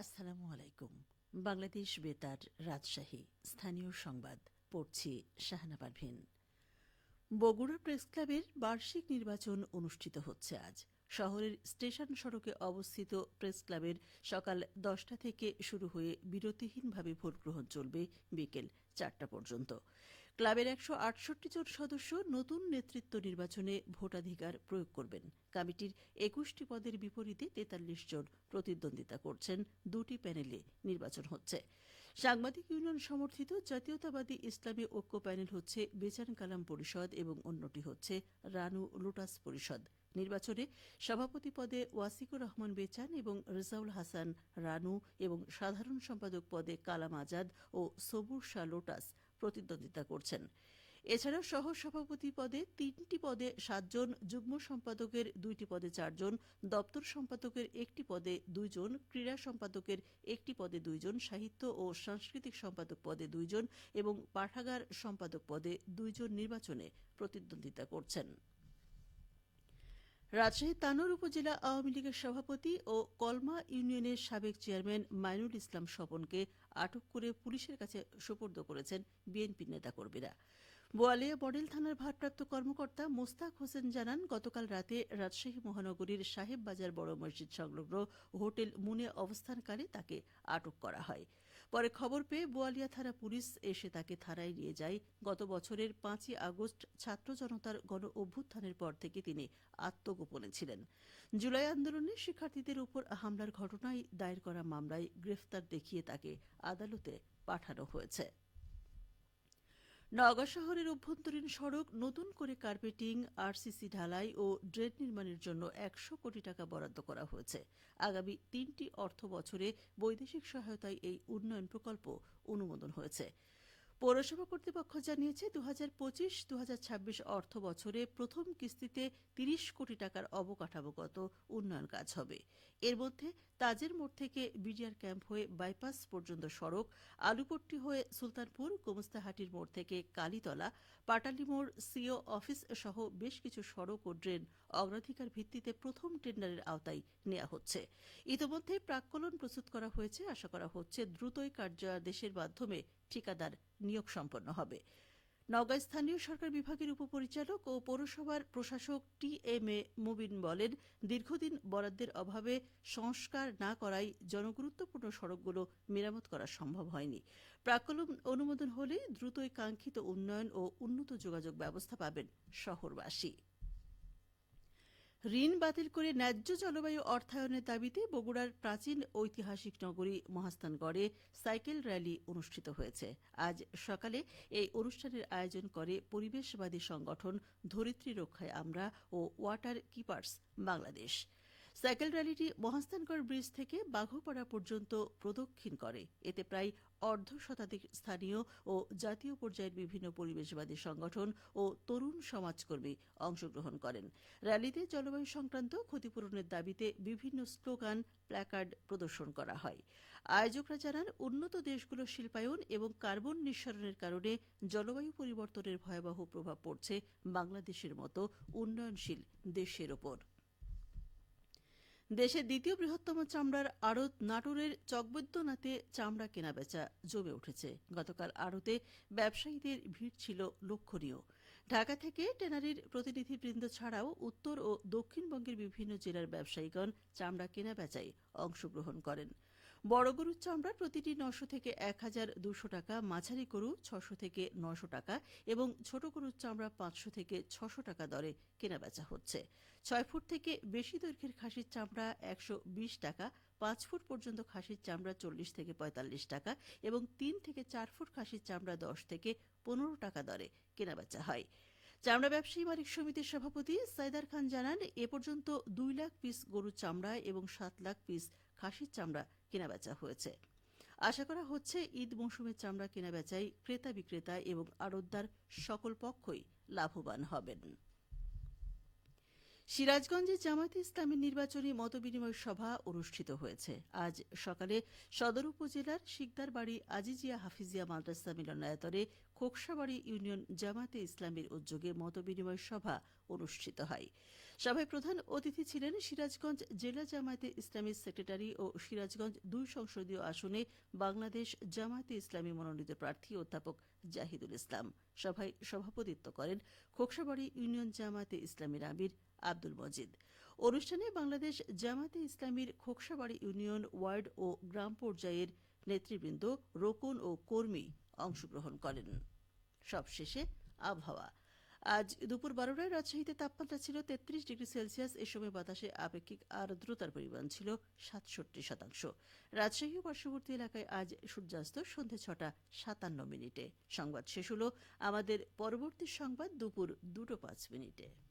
আসসালামু আলাইকুম। বাংলাদেশ বেতার রাজশাহী, স্থানীয় সংবাদ, পড়ছি শাহানা পারভিন বগুড়া প্রেস ক্লাবের বার্ষিক নির্বাচন অনুষ্ঠিত হচ্ছে আজ। শহরের স্টেশন সড়কে অবস্থিত প্রেস ক্লাবের সকাল দশটা থেকে শুরু হয়ে বিরতিহীনভাবে ভোট গ্রহণ চলবে বিকেল চারটা পর্যন্ত। ক্লাবের একশো আটষট্টি জন সদস্য নতুন নেতৃত্ব নির্বাচনে ভোটাধিকার প্রয়োগ করবেন। কমিটির একুশটি পদের বিপরীতে তেতাল্লিশ জন প্রতিদ্বন্দ্বিতা করছেন। দুটি প্যানেলে নির্বাচন হচ্ছে। সাংবাদিক ইউনিয়ন সমর্থিত জাতীয়তাবাদী ইসলামী ঐক্য প্যানেল হচ্ছে বেচান কালাম পরিষদ এবং অন্যটি হচ্ছে রানু লোটাস পরিষদ। নির্বাচনে সভাপতি পদে ওয়াসিকুর রহমান বেচান এবং রেজাউল হাসান রানু এবং সাধারণ সম্পাদক পদে কালাম আজাদ ও সবুর শাহ লোটাস প্রতিদ্বন্দ্বিতা করছেন। এছাড়া সহ সভাপতি পদে তিনটি পদে সাতজন, যুগ্ম সম্পাদকের দুইটি পদে চারজন, দপ্তর সম্পাদকের একটি পদে দুইজন, ক্রীড়া সম্পাদকের একটি পদে দুইজন, সাহিত্য ও সাংস্কৃতিক সম্পাদক পদে দুইজন এবং পাঠাগার সম্পাদক পদে দুইজন নির্বাচনে প্রতিদ্বন্দ্বিতা করছেন। রাজশাহী তানোর উপজেলা আওয়ামী লীগের সভাপতি ও কলমা ইউনিয়নের সাবেক চেয়ারম্যান মাইনুল ইসলাম স্বপনকে আটক করে পুলিশের কাছে সোপর্দ করেছেন বিএনপির নেতাকর্মীরা। বোয়ালিয়া মডেল থানার ভারপ্রাপ্ত কর্মকর্তা মোস্তাক হোসেন জানান, গতকাল রাতে রাজশাহী মহানগরীর সাহেব বাজার বড় মসজিদ সংলগ্ন হোটেল মুনে অবস্থানকালে তাকে আটক করা হয়। পরে খবর পেয়ে বোয়ালিয়া থানা পুলিশ এসে তাকে থানায় নিয়ে যায়। গত বছরের পাঁচই আগস্ট ছাত্র জনতার গণ অভ্যুত্থানের পর থেকে তিনি আত্মগোপনে ছিলেন। জুলাই আন্দোলনে শিক্ষার্থীদের উপর হামলার ঘটনায় দায়ের করা মামলায় গ্রেফতার দেখিয়ে তাকে আদালতে পাঠানো হয়েছে। নওগাঁ শহরের অভ্যন্তরীণ সড়ক নতুন করে কার্পেটিং, আরসিসি ঢালাই ও ড্রেন নির্মাণের জন্য একশো কোটি টাকা বরাদ্দ করা হয়েছে। আগামী তিনটি অর্থ বছরে বৈদেশিক সহায়তায় এই উন্নয়ন প্রকল্প অনুমোদন হয়েছে। পৌরসভা কর্তৃপক্ষ জানিয়েছে দু হাজার পঁচিশ দু হাজার ছাব্বিশ অর্থ বছরে প্রথম কিস্তিতে তিরিশ কোটি টাকার অবকাঠামোগত উন্নয়ন কাজ হবে। এর মধ্যে তাজের মোড় থেকে বিডিআর ক্যাম্প হয়ে বাইপাস পর্যন্ত সড়ক, আলুপট্টি হয়ে সুলতানপুর, গোমস্তাহাটির মোড় থেকে কালীতলা, পাটালি মোড়, সিও অফিস সহ বেশ কিছু সড়ক ও ড্রেন অগ্রাধিকার ভিত্তিতে প্রথম টেন্ডারের আওতায় নেওয়া হচ্ছে। ইতিমধ্যে প্রাক্কলন প্রস্তুত করা হয়েছে। আশা করা হচ্ছে দ্রুতই কার্যাদেশের মাধ্যমে ঠিকাদার নিয়োগ সম্পন্ন হবে। নওগাঁ স্থানীয় সরকার বিভাগের উপপরিচালক ও পৌরসভার প্রশাসক টি এম এ মুবিন বলেন, দীর্ঘদিন বরাদ্দের অভাবে সংস্কার না করায় জনগুরুত্বপূর্ণ সড়কগুলো মেরামত করা সম্ভব হয়নি। প্রাক্কলন অনুমোদন হলে দ্রুতই কাঙ্ক্ষিত উন্নয়ন ও উন্নত যোগাযোগ ব্যবস্থা পাবেন শহরবাসী। ঋণ বাতিল করে ন্যায্য জলবায়ু অর্থায়নের দাবিতে বগুড়ার প্রাচীন ঐতিহাসিক নগরী মহাস্থানগড়ে সাইকেল র্যালি অনুষ্ঠিত হয়েছে। আজ সকালে এই অনুষ্ঠানের আয়োজন করে পরিবেশবাদী সংগঠন ধরিত্রী রক্ষায় আমরা ও ওয়াটার কিপার্স বাংলাদেশ। সাইকেল র্যালিটি মহাস্থানগড় ব্রিজ থেকে বাঘোপাড়া পর্যন্ত প্রদক্ষিণ করে। এতে প্রায় অর্ধ শতাধিক স্থানীয় ও জাতীয় পর্যায়ের বিভিন্ন পরিবেশবাদী সংগঠন ও তরুণ সমাজকর্মী অংশগ্রহণ করেন। র্যালিতে জলবায়ু সংক্রান্ত ক্ষতিপূরণের দাবিতে বিভিন্ন স্লোগান, প্ল্যাকার্ড প্রদর্শন করা হয়। আয়োজকরা জানান, উন্নত দেশগুলোর শিল্পায়ন এবং কার্বন নিঃসরণের কারণে জলবায়ু পরিবর্তনের ভয়াবহ প্রভাব পড়ছে বাংলাদেশের মতো উন্নয়নশীল দেশের ওপর। দেশের দ্বিতীয় বৃহত্তম চামড়ার আড়ত নাটোরের চকবৈদ্যনাথে চামড়া কেনাবেচা জমে উঠেছে। গতকাল আড়তে ব্যবসায়ীদের ভিড় ছিল লক্ষণীয়। ঢাকা থেকে টেনারির প্রতিনিধিবৃন্দ ছাড়াও উত্তর ও দক্ষিণবঙ্গের বিভিন্ন জেলার ব্যবসায়ীগণ চামড়া কেনাবেচায় অংশগ্রহণ করেন। বড় গরুর চামড়া প্রতিটি নশো থেকে এক হাজার দুশো টাকা, মাঝারি গরু ছশো থেকে নশো টাকা এবং ছোট গরুর চামড়া পাঁচশো থেকে ছশো টাকা দরে কেনাবেচা হচ্ছে। ছয় ফুট থেকে বেশি দৈর্ঘ্যের খাসির চামড়া একশো বিশ টাকা, পাঁচ ফুট পর্যন্ত খাসির চামড়া চল্লিশ থেকে পঁয়তাল্লিশ টাকা এবং তিন থেকে চার ফুট খাসির চামড়া দশ থেকে পনেরো টাকা দরে কেনাবেচা হয়। চামড়া ব্যবসায়ী মালিক সমিতির সভাপতি সাইদার খান জানান, এ পর্যন্ত দুই লাখ পিস গরুর চামড়া এবং সাত লাখ পিস খাসির চামড়া কেনাবেচা হয়েছে। আশা করা হচ্ছে ঈদ মৌসুমের চামড়া কেনাবেচায় ক্রেতা বিক্রেতা এবং আড়তদার সকল পক্ষই লাভবান হবেন। সিরাজগঞ্জে জামায়াতে ইসলামের নির্বাচনী মতবিনিময় সভা অনুষ্ঠিত হয়েছে। আজ সকালে সদর উপজেলার শিকদারবাড়ি আজিজিয়া হাফিজিয়া মাদ্রাসা মিলনায়তনে খোকসাবাড়ি ইউনিয়ন জামায়াতে ইসলামের উদ্যোগে মতবিনিময় সভা অনুষ্ঠিত হয়। সভায় প্রধান অতিথি ছিলেন সিরাজগঞ্জ জেলা জামায়াতে ইসলামী সেক্রেটারি ও সিরাজগঞ্জ দুই সংসদীয় আসনে বাংলাদেশ জামায়াতে ইসলামী মনোনীত প্রার্থী অধ্যাপক জাহিদুল ইসলাম। সভায় সভাপতিত্ব করেন খোকসাবাড়ি ইউনিয়ন জামায়াতে ইসলামীর আমির আব্দুল মজিদ। অনুষ্ঠানে বাংলাদেশ জামায়াতে ইসলামীর খোকসাবাড়ি ইউনিয়ন ওয়ার্ড ও গ্রাম পর্যায়ের নেতৃবৃন্দ, রোকন ও কর্মী অংশগ্রহণ করেন। সবশেষে আবহাওয়া। আজ দুপুর বারোটায় রাজশাহীতে তাপমাত্রা ছিল তেত্রিশ ডিগ্রি সেলসিয়াস, এ সময় বাতাসে আপেক্ষিক আর্দ্রতার পরিমাণ ছিল সাতষট্টি শতাংশ। রাজশাহী ও পার্শ্ববর্তী এলাকায় আজ সূর্যাস্ত সন্ধে ছটা সাতান্ন মিনিটে। সংবাদ শেষ হল আমাদের পরবর্তী সংবাদ দুপুর দুটো পাঁচ মিনিটে।